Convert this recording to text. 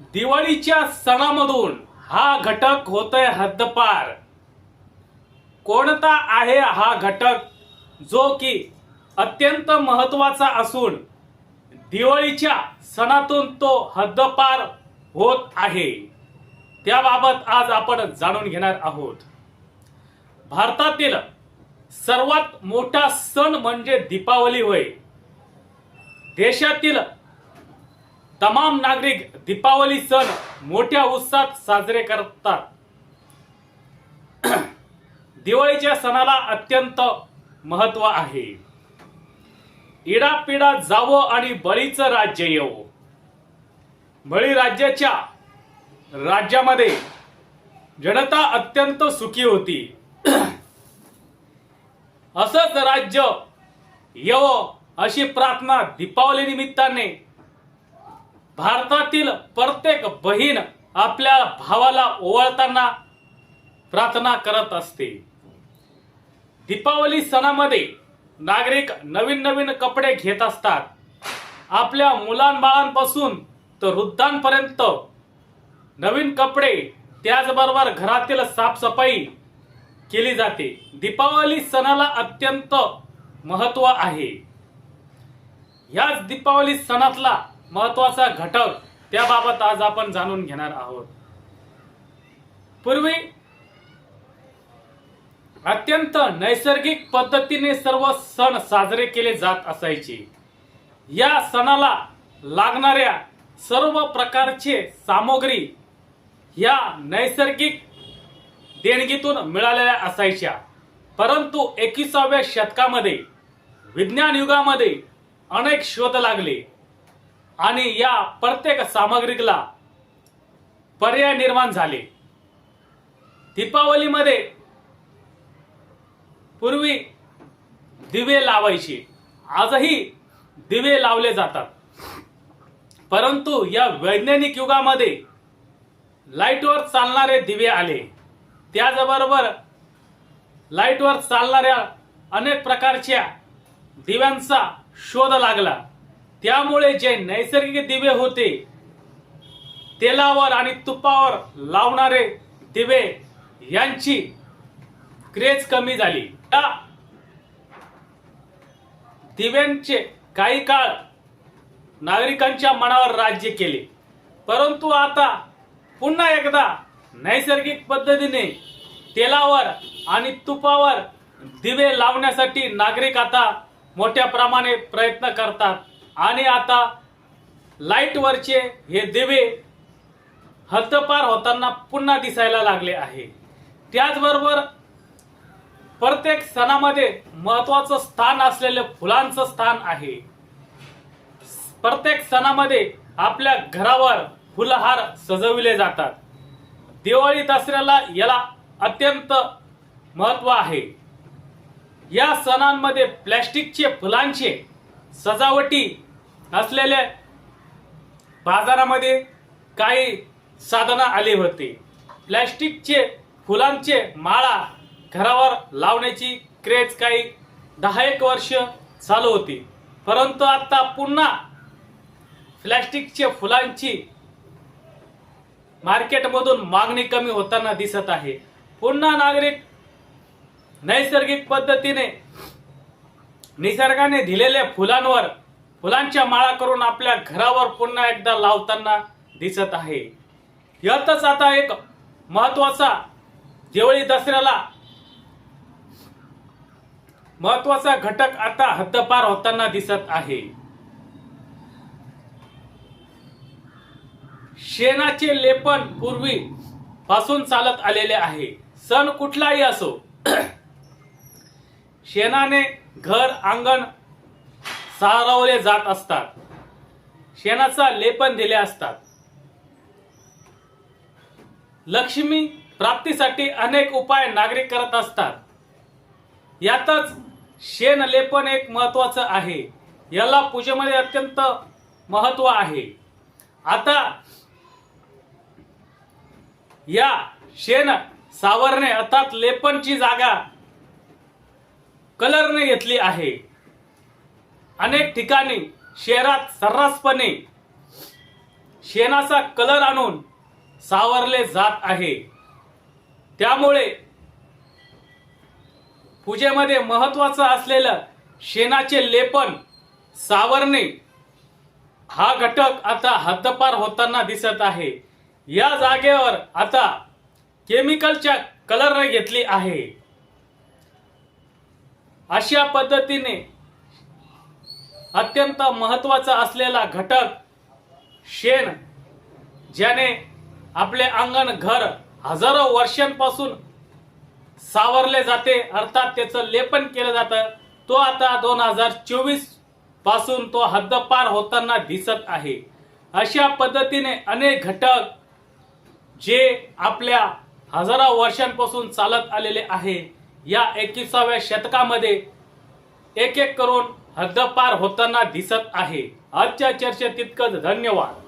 दिवाळीच्या सणामधून हा घटक होतोय हद्दपार. कोणता आहे हा घटक? जो की अत्यंत महत्त्वाचा असून दिवाळीच्या सणातून तो हद्दपार होत आहे. त्याबाबत आज आपण जाणून घेणार आहोत. भारतातील सर्वात मोठा सण म्हणजे दीपावली होय. देशातील तमाम नागरिक दीपावली सण मोठ्या उत्साहात साजरे करतात. दिवाळीच्या सणाला अत्यंत महत्त्व आहे. इडापिडा जावं आणि बळीचं राज्य येवो. बळी राज्याच्या राज्यामध्ये जनता अत्यंत सुखी होती. असंच राज्य येवो अशी प्रार्थना दीपावली निमित्ताने भारतातील प्रत्येक बहीण आपल्या भावाला ओवाळताना प्रार्थना करत असते. दीपावली सणामध्ये नागरिक नवीन नवीन कपडे घेत असतात. आपल्या मुलांबाळांपासून तर वृद्धांपर्यंत नवीन कपडे त्याचबरोबर घरातील साफसफाई केली जाते. दीपावली सणाला अत्यंत महत्त्व आहे. याच दीपावली सणातला महत्त्वाचा घटक त्याबाबत आज आपण जाणून घेणार आहोत. पूर्वी अत्यंत नैसर्गिक पद्धतीने सर्व सण साजरे केले जात असायचे. या सणाला लागणाऱ्या सर्व प्रकारचे सामग्री या नैसर्गिक देणगीतून मिळालेल्या असायच्या. परंतु एकविसाव्या शतकामध्ये विज्ञान युगामध्ये अनेक शोध लागले. आणि या प्रत्येक सामग्रीला पर्याय निर्माण झाले. दीपावलीमध्ये पूर्वी दिवे लावायचे. आजही दिवे लावले जातात. परंतु या वैज्ञानिक युगामध्ये लाईटवर चालणारे दिवे आले. त्याचबरोबर लाईटवर चालणाऱ्या अनेक प्रकारच्या दिव्यांचा शोध लागला. त्यामुळे जे नैसर्गिक दिवे होते तेलावर आणि तुपावर लावणारे दिवे यांची क्रेज कमी झाली. त्या दिव्यांचे काही काळ नागरिकांच्या मनावर राज्य केले. परंतु आता पुन्हा एकदा नैसर्गिक पद्धतीने तेलावर आणि तुपावर दिवे लावण्यासाठी नागरिक आता मोठ्या प्रमाणे प्रयत्न करतात. आणि आता लाईटवरचे हे दिवे हद्दपार होताना पुन्हा दिसायला लागले आहे. त्याचबरोबर प्रत्येक सणामध्ये महत्वाचं स्थान असलेलं फुलांचं स्थान आहे. प्रत्येक सणामध्ये आपल्या घरावर फुलहार सजविले जातात. दिवाळी दसऱ्याला याला अत्यंत महत्त्व आहे. या सणांमध्ये प्लॅस्टिकचे फुलांचे सजावटी असलेल्या बाजारामध्ये काही साधनं आली होती. प्लॅस्टिकचे फुलांचे माळा घरावर लावण्याची क्रेज काही दहा एक वर्ष चालू होती. परंतु आता पुन्हा प्लॅस्टिकच्या फुलांची मार्केटमधून मागणी कमी होताना दिसत आहे. पुन्हा नागरिक नैसर्गिक पद्धतीने निसर्गाने दिलेल्या फुलांवर फुलांच्या माळा करून आपल्या घरावर पुन्हा एकदा लावताना दिसत आहे. यातच आता एक महत्त्वाचा जेवळी दसऱ्याला महत्त्वाचा घटक आता हद्दपार होताना दिसत आहे. शेणाचे लेपन पूर्वी पासून चालत आलेले आहे. सण कुठलाही असो शेणाने घर अंगण सारवले जात असतात. शेणाचा लेपन दिले असतात. लक्ष्मी प्राप्तीसाठी अनेक उपाय नागरिक करत असतात. यातच शेण लेपन एक महत्वाचं आहे. याला पूजेमध्ये अत्यंत महत्त्व आहे. आता या शेण सावरणे अर्थात लेपनची जागा कलरने घेतली आहे. अनेक ठिकाणी शहरात सर्रासपणे शेणाचा कलर आणून सावरले जात आहे. त्यामुळे पूजेमध्ये महत्वाचं असलेलं शेणाचे लेपन सावरणे हा घटक आता हद्दपार होताना दिसत आहे. या जागेवर आता केमिकलच्या कलरने घेतली आहे. अशा पद्धतीने अत्यंत महत्त्वाचा असलेला घटक शेण ज्याने आपले अंगण घर हजारो वर्षांपासून सावरले जाते अर्थात त्याचं लेपन केलं जातं. तो आता दोन हजार चोवीसपासून तो हद्दपार होताना दिसत आहे. अशा पद्धतीने अनेक घटक जे आपल्या हजारो वर्षांपासून चालत आलेले आहे या एकविसाव्या शतकामध्ये एक एक करून हद्दपार होताना दिसत आहे. आजच्या चर्चेत तितकंच. धन्यवाद.